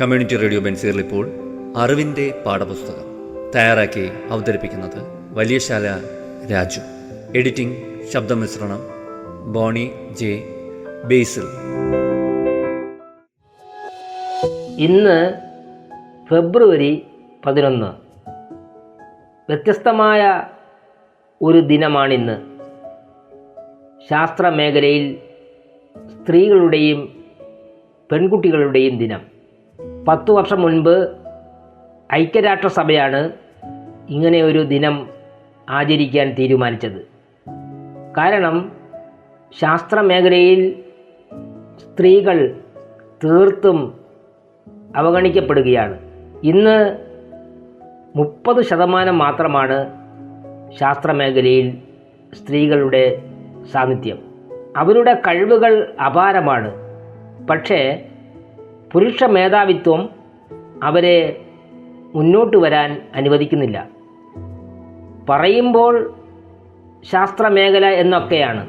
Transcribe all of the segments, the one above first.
Community radio ബെൻസീറിൽ ഇപ്പോൾ അറിവിന്റെ പാഠപുസ്തകം തയ്യാറാക്കി അവതരിപ്പിക്കുന്നത് വലിയശാല രാജു. എഡിറ്റിംഗ് ശബ്ദമിശ്രണം ബോണി ജെ ബേസിൽ. ഇന്ന് ഫെബ്രുവരി പതിനൊന്ന്. വ്യത്യസ്തമായ ഒരു ദിനമാണിന്ന്. ശാസ്ത്ര മേഖലയിൽ സ്ത്രീകളുടെയും പെൺകുട്ടികളുടെയും ദിനം. പത്തു വർഷം മുൻപ് ഐക്യരാഷ്ട്രസഭയാണ് ഇങ്ങനെ ഒരു ദിനം ആചരിക്കാൻ തീരുമാനിച്ചത്. കാരണം ശാസ്ത്രമേഖലയിൽ സ്ത്രീകൾ തീർത്തും അവഗണിക്കപ്പെടുകയാണ്. ഇന്ന് മുപ്പത് ശതമാനം മാത്രമാണ് ശാസ്ത്രമേഖലയിൽ സ്ത്രീകളുടെ സാന്നിധ്യം. അവരുടെ കഴിവുകൾ അപാരമാണ്. പക്ഷേ പുരുഷ മേധാവിത്വം അവരെ മുന്നോട്ട് വരാൻ അനുവദിക്കുന്നില്ല. പറയുമ്പോൾ ശാസ്ത്രമേഖല എന്നൊക്കെയാണ്.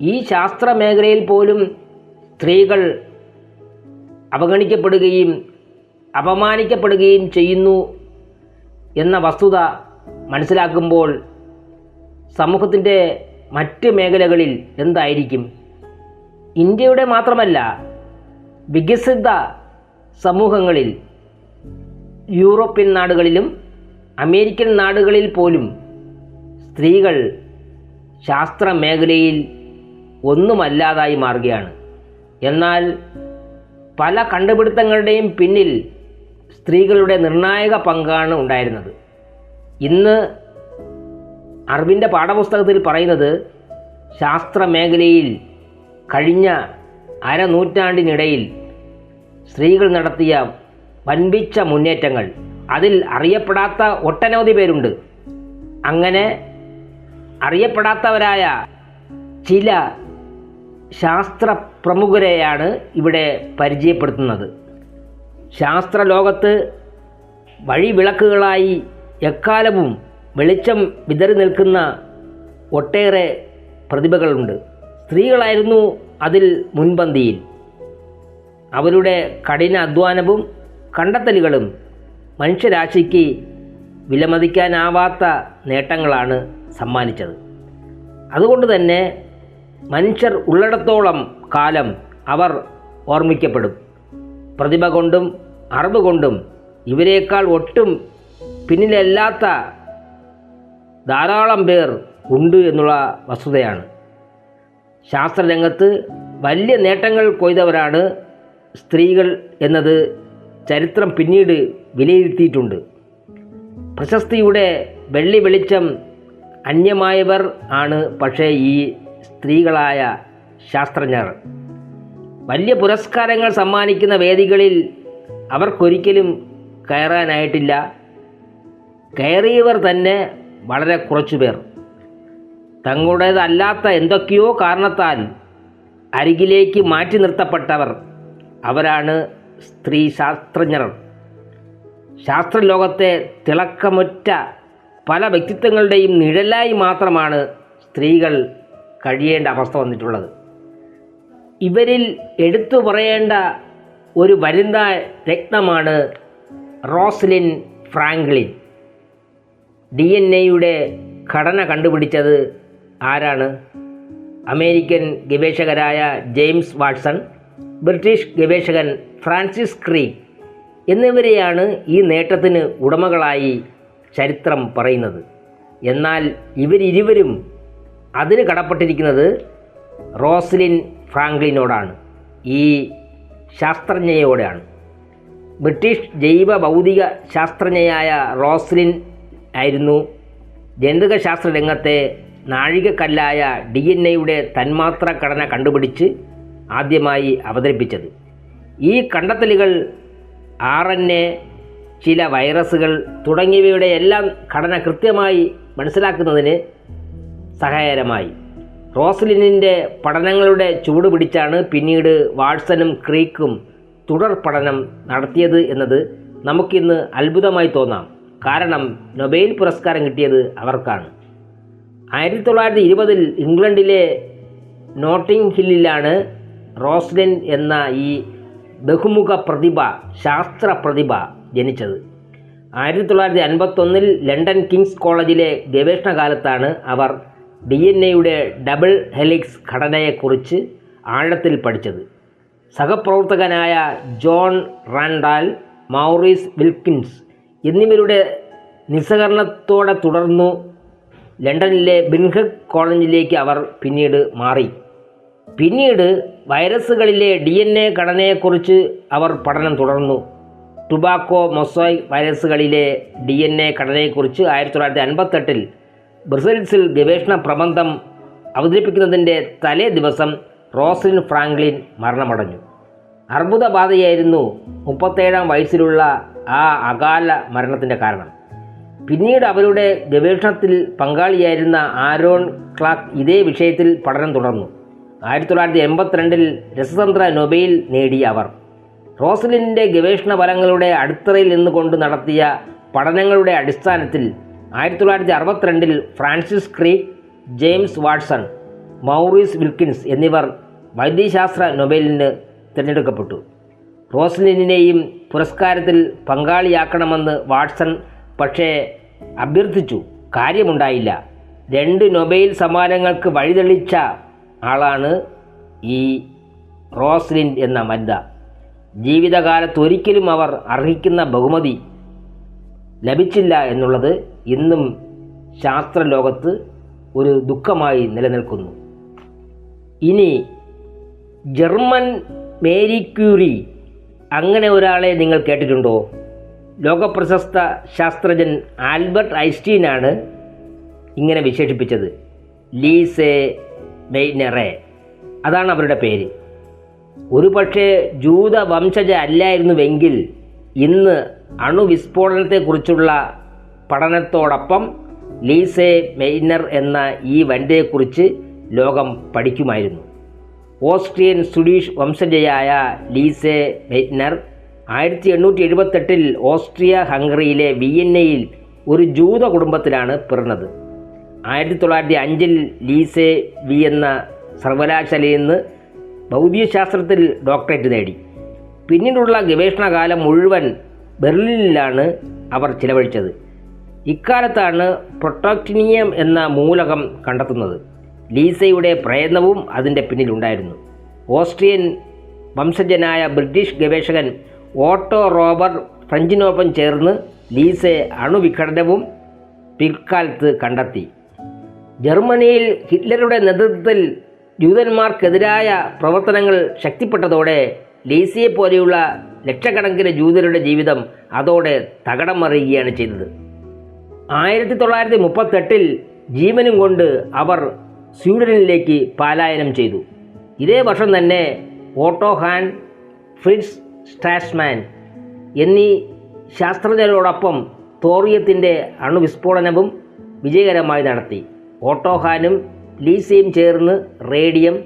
ഈ ശാസ്ത്രമേഖലയിൽ പോലും സ്ത്രീകൾ അവഗണിക്കപ്പെടുകയും അപമാനിക്കപ്പെടുകയും ചെയ്യുന്നു എന്ന വസ്തുത മനസ്സിലാക്കുമ്പോൾ സമൂഹത്തിന്റെ മറ്റ് മേഖലകളിൽ എന്തായിരിക്കും? ഇന്ത്യയുടെ മാത്രമല്ല വികസിത സമൂഹങ്ങളിൽ യൂറോപ്യൻ നാടുകളിലും അമേരിക്കൻ നാടുകളിൽ പോലും സ്ത്രീകൾ ശാസ്ത്ര മേഖലയിൽ ഒന്നുമല്ലാതായി മാറുകയാണ്. എന്നാൽ പല കണ്ടുപിടുത്തങ്ങളുടെയും പിന്നിൽ സ്ത്രീകളുടെ നിർണായക പങ്കാണ് ഉണ്ടായിരുന്നത്. ഇന്ന് അറിവിന്റെ പാഠപുസ്തകത്തിൽ പറയുന്നത് ശാസ്ത്ര മേഖലയിൽ കഴിഞ്ഞ അരനൂറ്റാണ്ടിനിടയിൽ സ്ത്രീകൾ നടത്തിയ വൻപിച്ച മുന്നേറ്റങ്ങൾ. അതിൽ അറിയപ്പെടാത്ത ഒട്ടനവധി പേരുണ്ട്. അങ്ങനെ അറിയപ്പെടാത്തവരായ ചില ശാസ്ത്ര പ്രമുഖരെയാണ് ഇവിടെ പരിചയപ്പെടുത്തുന്നത്. ശാസ്ത്രലോകത്ത് വഴിവിളക്കുകളായി എക്കാലവും വെളിച്ചം വിതറി നിൽക്കുന്ന ഒട്ടേറെ പ്രതിഭകളുണ്ട്. സ്ത്രീകളായിരുന്നു അതിൽ മുൻപന്തിയിൽ. അവരുടെ കഠിന അധ്വാനവും കണ്ടെത്തലുകളും മനുഷ്യരാശിക്ക് വിലമതിക്കാനാവാത്ത നേട്ടങ്ങളാണ് സമ്മാനിച്ചത്. അതുകൊണ്ട് തന്നെ മനുഷ്യർ ഉള്ളിടത്തോളം കാലം അവർ ഓർമ്മിക്കപ്പെടും. പ്രതിഭ കൊണ്ടും അറിവ് കൊണ്ടും ഇവരെക്കാൾ ഒട്ടും പിന്നിലല്ലാത്ത ധാരാളം പേർ ഉണ്ട് എന്നുള്ള വസ്തുതയാണ്. ശാസ്ത്രരംഗത്ത് വലിയ നേട്ടങ്ങൾ കൊയ്തവരാണ് സ്ത്രീകൾ എന്നത് ചരിത്രം പിന്നീട് വിലയിരുത്തിയിട്ടുണ്ട്. പ്രശസ്തിയുടെ വെള്ളി വെളിച്ചം അന്യമായവർ ആണ് പക്ഷേ ഈ സ്ത്രീകളായ ശാസ്ത്രജ്ഞർ. വലിയ പുരസ്കാരങ്ങൾ സമ്മാനിക്കുന്ന വേദികളിൽ അവർക്കൊരിക്കലും കയറാനായിട്ടില്ല. കയറിയവർ തന്നെ വളരെ കുറച്ചു പേർ തങ്ങളുടേതല്ലാത്ത എന്തൊക്കെയോ കാരണത്താൽ അരികിലേക്ക് മാറ്റി നിർത്തപ്പെട്ടവർ അവരാണ് സ്ത്രീ ശാസ്ത്രജ്ഞർ. ശാസ്ത്രലോകത്തെ തിളക്കമുറ്റ പല വ്യക്തിത്വങ്ങളുടെയും നിഴലായി മാത്രമാണ് സ്ത്രീകൾ കഴിയേണ്ട അവസ്ഥ വന്നിട്ടുള്ളത്. ഇവരിൽ എടുത്തു പറയേണ്ട ഒരു വരുന്ന രത്നമാണ് റോസ്ലിൻ ഫ്രാങ്ക്ലിൻ. ഡി എൻ എയുടെ ഘടന കണ്ടുപിടിച്ചത് ആരാണ്? അമേരിക്കൻ ഗവേഷകരായ ജെയിംസ് വാട്സൺ ബ്രിട്ടീഷ് ഗവേഷകൻ ഫ്രാൻസിസ് ക്രീ എന്നിവരെയാണ് ഈ നേട്ടത്തിന് ഉടമകളായി ചരിത്രം പറയുന്നത്. എന്നാൽ ഇവരിരുവരും അതിന് കടപ്പെട്ടിരിക്കുന്നത് റോസ്ലിൻ ഫ്രാങ്ക്ലിനോടാണ്. ഈ ശാസ്ത്രജ്ഞയോടെയാണ് ബ്രിട്ടീഷ് ജൈവ ഭൗതിക ശാസ്ത്രജ്ഞയായ റോസ്ലിൻ ആയിരുന്നു ജനിതകശാസ്ത്ര രംഗത്തെ നാഴികക്കല്ലായ ഡി എൻ എയുടെ തന്മാത്ര ഘടന കണ്ടുപിടിച്ച് ആദ്യമായി അവതരിപ്പിച്ചത്. ഈ കണ്ടെത്തലുകൾ ആർ എൻ എ ചില വൈറസുകൾ തുടങ്ങിയവയുടെ എല്ലാം ഘടന കൃത്യമായി മനസ്സിലാക്കുന്നതിന് സഹായകരമായി. റോസ്ലിനിന്റെ പഠനങ്ങളുടെ ചൂട് പിടിച്ചാണ് പിന്നീട് വാട്സനും ക്രീക്കും തുടർ പഠനം നടത്തിയത് എന്നത് നമുക്കിന്ന് അത്ഭുതമായി തോന്നാം. കാരണം നൊബേൽ പുരസ്കാരം കിട്ടിയത് അവർക്കാണ്. ആയിരത്തി തൊള്ളായിരത്തി ഇരുപതിൽ ഇംഗ്ലണ്ടിലെ നോട്ടിംഗ് ഹില്ലിലാണ് റോസ്ലിൻ എന്ന ഈ ബഹുമുഖ പ്രതിഭ ശാസ്ത്ര പ്രതിഭ ജനിച്ചത്. ആയിരത്തി തൊള്ളായിരത്തി അൻപത്തൊന്നിൽ ലണ്ടൻ കിങ്സ് കോളേജിലെ ഗവേഷണ കാലത്താണ് അവർ ഡി എൻ എയുടെ ഡബിൾ ഹെലിക്സ് ഘടനയെക്കുറിച്ച് ആഴത്തിൽ പഠിച്ചത്. സഹപ്രവർത്തകനായ ജോൺ റാൻഡാൽ മൗറീസ് വിൽക്കിൻസ് എന്നിവരുടെ നിസ്സഹകരണത്തോടെ തുടർന്നു ലണ്ടനിലെ ബിൻഹക് കോളേജിലേക്ക് അവർ പിന്നീട് മാറി. പിന്നീട് വൈറസുകളിലെ ഡി എൻ എ ഘടനയെക്കുറിച്ച് അവർ പഠനം തുടർന്നു. ടുബാക്കോ മൊസോയ് വൈറസുകളിലെ ഡി എൻ എ ഘടനയെക്കുറിച്ച് ആയിരത്തി തൊള്ളായിരത്തി അൻപത്തെട്ടിൽ ബ്രസൽസിൽ ഗവേഷണ പ്രബന്ധം അവതരിപ്പിക്കുന്നതിന്റെ തലേ ദിവസം റോസ്ലിൻ ഫ്രാങ്ക്ലിൻ മരണമടഞ്ഞു. അർബുദബാധയായിരുന്നു മുപ്പത്തേഴാം വയസ്സിലുള്ള ആ അകാല മരണത്തിന്റെ കാരണം. പിന്നീട് അവരുടെ ഗവേഷണത്തിൽ പങ്കാളിയായിരുന്ന ആരോൺ ക്ലാക്ക് ഇതേ വിഷയത്തിൽ പഠനം തുടർന്നു. ആയിരത്തി തൊള്ളായിരത്തി എൺപത്തിരണ്ടിൽ രസതന്ത്ര നൊബേൽ നേടിയ അവർ. റോസലിന്റെ ഗവേഷണ ഫലങ്ങളുടെ അടിത്തറയിൽ നിന്നുകൊണ്ട് നടത്തിയ പഠനങ്ങളുടെ അടിസ്ഥാനത്തിൽ ആയിരത്തി തൊള്ളായിരത്തി അറുപത്തിരണ്ടിൽ Francis Crick James Watson Maurice Wilkins എന്നിവർ വൈദ്യശാസ്ത്ര നൊബേലിന് തിരഞ്ഞെടുക്കപ്പെട്ടു. റോസ്ലിനെയും പുരസ്കാരത്തിൽ പങ്കാളിയാക്കണമെന്ന് വാട്സൺ പക്ഷേ അഭ്യർത്ഥിച്ചു കാര്യമുണ്ടായില്ല. രണ്ട് നൊബൈൽ സമ്മാനങ്ങൾക്ക് വഴിതെളിച്ച ആളാണ് ഈ റോസ്ലിൻ എന്ന വനിത. ജീവിതകാലത്ത് ഒരിക്കലും അവർ അർഹിക്കുന്ന ബഹുമതി ലഭിച്ചില്ല എന്നുള്ളത് ഇന്നും ശാസ്ത്രലോകത്ത് ഒരു ദുഃഖമായി നിലനിൽക്കുന്നു. ഇനി ജർമ്മൻ മേരി ക്യൂറി അങ്ങനെ ഒരാളെ നിങ്ങൾ കേട്ടിട്ടുണ്ടോ? ലോകപ്രശസ്ത ശാസ്ത്രജ്ഞൻ ആൽബർട്ട് ഐസ്റ്റീനാണ് ഇങ്ങനെ വിശേഷിപ്പിച്ചത്. ലീസെ മെയ്നറെ. അതാണ് അവരുടെ പേര്. ഒരു പക്ഷേ ജൂത വംശജ അല്ലായിരുന്നുവെങ്കിൽ ഇന്ന് അണുവിസ്ഫോടനത്തെക്കുറിച്ചുള്ള പഠനത്തോടൊപ്പം ലീസെ മെയ്നർ എന്ന ഈ വനിതയെക്കുറിച്ച് ലോകം പഠിക്കുമായിരുന്നു. ഓസ്ട്രിയൻ സ്വീഡിഷ് വംശജയായ ലീസെ മെയ്നർ ആയിരത്തി എണ്ണൂറ്റി എഴുപത്തെട്ടിൽ ഓസ്ട്രിയ ഹംഗറിയിലെ വിയന്നയിൽ ഒരു ജൂത കുടുംബത്തിലാണ് പിറന്നത്. ആയിരത്തി തൊള്ളായിരത്തി അഞ്ചിൽ ലീസെ വി എന്ന സർവകലാശാലയിൽ നിന്ന് ഭൗതികശാസ്ത്രത്തിൽ ഡോക്ടറേറ്റ് നേടി. പിന്നീടുള്ള ഗവേഷണകാലം മുഴുവൻ ബെർലിനിലാണ് അവർ ചിലവഴിച്ചത്. ഇക്കാലത്താണ് പ്രൊട്ടോക്ടിനിയം എന്ന മൂലകം കണ്ടെത്തുന്നത്. ലീസയുടെ പ്രയത്നവും അതിന്റെ പിന്നിലുണ്ടായിരുന്നു. ഓസ്ട്രിയൻ വംശജനായ ബ്രിട്ടീഷ് ഗവേഷകൻ ഓട്ടോ റോബർ ഫ്രഞ്ചിനൊപ്പം ചേർന്ന് ലീസെ അണുവിഘടനവും പിൽക്കാലത്ത് കണ്ടെത്തി. ജർമ്മനിയിൽ ഹിറ്റ്ലറുടെ നേതൃത്വത്തിൽ ജൂതന്മാർക്കെതിരായ പ്രവർത്തനങ്ങൾ ശക്തിപ്പെട്ടതോടെ ലീസിയെ പോലെയുള്ള ലക്ഷക്കണക്കിന് ജൂതരുടെ ജീവിതം അതോടെ തകടം മറിയുകയാണ് ചെയ്തത്. ആയിരത്തി തൊള്ളായിരത്തി മുപ്പത്തെട്ടിൽ ജീവനും കൊണ്ട് അവർ സ്വീഡനിലേക്ക് പലായനം ചെയ്തു. ഇതേ വർഷം തന്നെ ഓട്ടോ ഹാൻ ഫ്രിഡ്സ് സ്റ്റാസ്മാൻ എന്നീ ശാസ്ത്രജ്ഞരോടൊപ്പം തോറിയത്തിന്റെ അണുവിസ്ഫോടനവും വിജയകരമായി നടത്തി. ഓട്ടോഹാനും ലീസിയും ചേർന്ന് റേഡിയം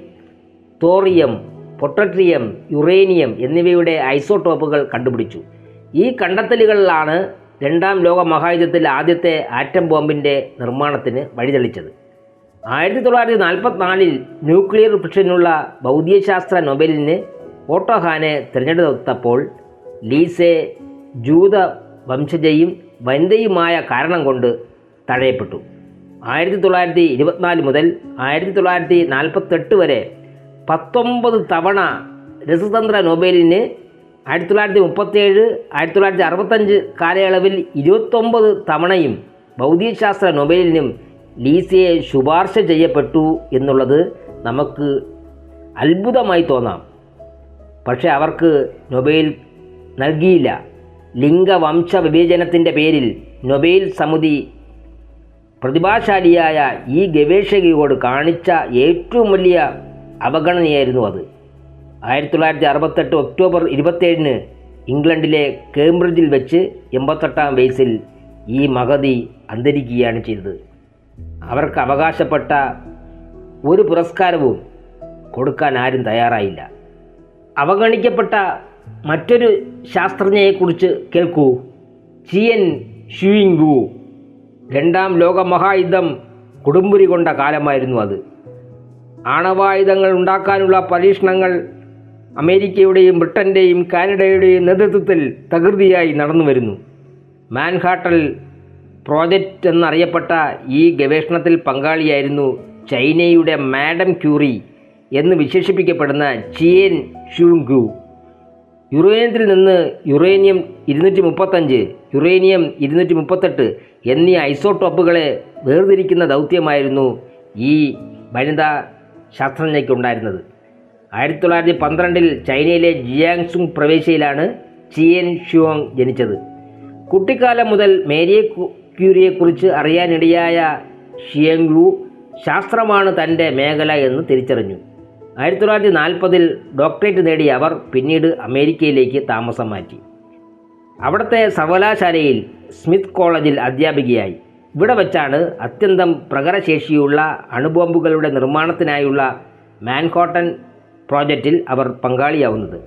തോറിയം പൊട്ടട്രിയം യുറേനിയം എന്നിവയുടെ ഐസോട്ടോപ്പുകൾ കണ്ടുപിടിച്ചു. ഈ കണ്ടെത്തലുകളിലാണ് രണ്ടാം ലോക മഹായുദ്ധത്തിൽ ആദ്യത്തെ ആറ്റം ബോംബിന്റെ നിർമ്മാണത്തിന് വഴിതെളിച്ചത്. ആയിരത്തി തൊള്ളായിരത്തി നാൽപ്പത്തിനാലിൽ ന്യൂക്ലിയർ ഫിഷനുള്ള ഭൗതികശാസ്ത്ര നൊബേലിന് ഓട്ടോഹാനെ തിരഞ്ഞെടുത്തപ്പോൾ ലീസെ ജൂത വംശജയും വനിതയുമായ കാരണം കൊണ്ട് തഴയപ്പെട്ടു. ആയിരത്തി തൊള്ളായിരത്തി ഇരുപത്തിനാല് മുതൽ ആയിരത്തി തൊള്ളായിരത്തി നാൽപ്പത്തെട്ട് വരെ പത്തൊമ്പത് തവണ രസതന്ത്ര നോബേലിന് ആയിരത്തി തൊള്ളായിരത്തി മുപ്പത്തേഴ് ആയിരത്തി തൊള്ളായിരത്തി അറുപത്തഞ്ച് കാലയളവിൽ ഇരുപത്തൊമ്പത് തവണയും ഭൗതികശാസ്ത്ര നോബേലിനും ലീസയെ ശുപാർശ ചെയ്യപ്പെട്ടു എന്നുള്ളത് നമുക്ക് അത്ഭുതമായി തോന്നാം. പക്ഷേ അവർക്ക് നൊബേൽ നൽകിയില്ല. ലിംഗവംശ വിവേചനത്തിന്റെ പേരിൽ നൊബേൽ സമിതി പ്രതിഭാശാലിയായ ഈ ഗവേഷകയോട് കാണിച്ച ഏറ്റവും വലിയ അവഗണനയായിരുന്നു അത്. ആയിരത്തി തൊള്ളായിരത്തി അറുപത്തെട്ട് ഒക്ടോബർ ഇരുപത്തേഴിന് ഇംഗ്ലണ്ടിലെ കേംബ്രിഡ്ജിൽ വെച്ച് എൺപത്തെട്ടാം വയസ്സിൽ ഈ മഹതി അന്തരിക്കുകയാണ് ചെയ്തത്. അവർക്ക് അവകാശപ്പെട്ട ഒരു പുരസ്കാരവും കൊടുക്കാൻ ആരും തയ്യാറായില്ല. അവഗണിക്കപ്പെട്ട മറ്റൊരു ശാസ്ത്രജ്ഞയെക്കുറിച്ച് കേൾക്കൂ. ചിയൻ ഷുയിങ്കു രണ്ടാം ലോക മഹായുദ്ധം കൊടുമ്പുരി കൊണ്ട കാലമായിരുന്നു അത്. ആണവായുധങ്ങൾ ഉണ്ടാക്കാനുള്ള പരീക്ഷണങ്ങൾ അമേരിക്കയുടെയും ബ്രിട്ടന്റെയും കാനഡയുടെയും നേതൃത്വത്തിൽ തകൃതിയായി നടന്നു വരുന്നു. മാൻഹാട്ടൽ പ്രോജക്റ്റ് എന്നറിയപ്പെട്ട ഈ ഗവേഷണത്തിൽ പങ്കാളിയായിരുന്നു ചൈനയുടെ മാഡം ക്യൂറി. എന്ന് വിശേഷിപ്പിക്കപ്പെടുന്ന ചിയൻ ഷുങ്കു യുറേനിയത്തിൽ നിന്ന് യുറേനിയം ഇരുന്നൂറ്റി മുപ്പത്തഞ്ച് യുറേനിയം ഇരുന്നൂറ്റി മുപ്പത്തെട്ട് എന്നീ ഐസോടോപ്പുകളെ വേർതിരിക്കുന്ന ദൗത്യമായിരുന്നു ഈ വനിതാ ശാസ്ത്രജ്ഞയ്ക്കുണ്ടായിരുന്നത്. ആയിരത്തി തൊള്ളായിരത്തി പന്ത്രണ്ടിൽ ചൈനയിലെ ജിയാങ്സുങ് പ്രവേശിയിലാണ് ചിയൻ ഷുവങ് ജനിച്ചത്. കുട്ടിക്കാലം മുതൽ മേരിയെ ക്യൂരിയെക്കുറിച്ച് അറിയാനിടയായ ഷിയങ്ലു ശാസ്ത്രമാണ് തന്റെ മേഖല എന്ന് തിരിച്ചറിഞ്ഞു. ആയിരത്തി തൊള്ളായിരത്തി നാൽപ്പതിൽ ഡോക്ടറേറ്റ് നേടിയ അവർ പിന്നീട് അമേരിക്കയിലേക്ക് താമസം മാറ്റി. അവിടുത്തെ സർവകലാശാലയിൽ സ്മിത്ത് കോളേജിൽ അധ്യാപികയായി. ഇവിടെ വച്ചാണ് അത്യന്തം പ്രകടശേഷിയുള്ള അണുബോംബുകളുടെ നിർമ്മാണത്തിനായുള്ള മാൻഹോട്ടൻ പ്രോജക്റ്റിൽ അവർ പങ്കാളിയാവുന്നത്.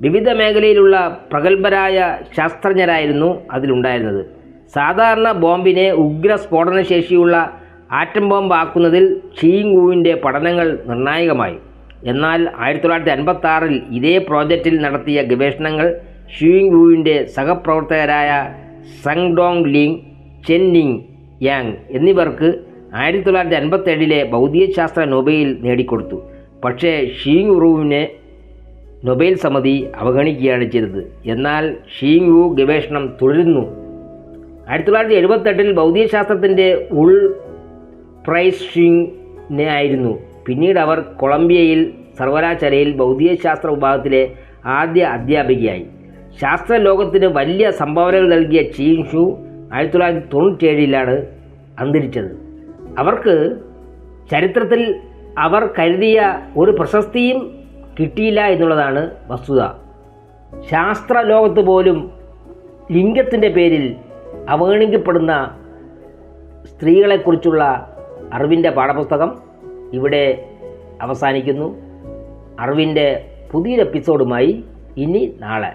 വിവിധ മേഖലയിലുള്ള പ്രഗത്ഭരായ ശാസ്ത്രജ്ഞരായിരുന്നു അതിലുണ്ടായിരുന്നത്. സാധാരണ ബോംബിനെ ഉഗ്ര സ്ഫോടനശേഷിയുള്ള ആറ്റം ബോംബ് ആക്കുന്നതിൽ ഷീങ്കുവിന്റെ പഠനങ്ങൾ നിർണായകമായി. എന്നാൽ ആയിരത്തി തൊള്ളായിരത്തി അൻപത്തി ആറിൽ ഇതേ പ്രോജക്റ്റിൽ നടത്തിയ ഗവേഷണങ്ങൾ ഷീങ്കുവിന്റെ സഹപ്രവർത്തകരായ Sung Dong Ling Chen Ling Yang എന്നിവർക്ക് ആയിരത്തി തൊള്ളായിരത്തി അൻപത്തേഴിലെ ഭൗതികശാസ്ത്ര നൊബേൽ നേടിക്കൊടുത്തു. പക്ഷേ ഷീങ് റുവിനെ നൊബേൽ സമിതി അവഗണിക്കുകയാണ് ചെയ്തത്. എന്നാൽ ഷീങ് വു ഗവേഷണം തുടരുന്നു. ആയിരത്തി തൊള്ളായിരത്തി എഴുപത്തെട്ടിൽ ഭൗതികശാസ്ത്രത്തിന്റെ ഉൾ പ്രൈസ് ഷിങ്ങിനെ ആയിരുന്നു. പിന്നീട് അവർ കൊളംബിയയിൽ സർവകലാശാലയിൽ ഭൗതികശാസ്ത്ര വിഭാഗത്തിലെ ആദ്യ അധ്യാപികയായി. ശാസ്ത്ര ലോകത്തിന് വലിയ സംഭാവനകൾ നൽകിയ ചീങ് ഷു ആയിരത്തി തൊള്ളായിരത്തി തൊണ്ണൂറ്റേഴിലാണ് അന്തരിച്ചത്. അവർക്ക് ചരിത്രത്തിൽ അവർ കരുതിയ ഒരു പ്രശസ്തിയും കിട്ടിയില്ല എന്നുള്ളതാണ് വസ്തുത. ശാസ്ത്ര ലോകത്ത് പോലും ലിംഗത്തിന്റെ പേരിൽ അവഗണിക്കപ്പെടുന്ന സ്ത്രീകളെക്കുറിച്ചുള്ള അറിവിന്റെ പാഠപുസ്തകം ഇവിടെ അവസാനിക്കുന്നു. അറിവിന്റെ പുതിയൊരു എപ്പിസോഡുമായി ഇനി നാളെ.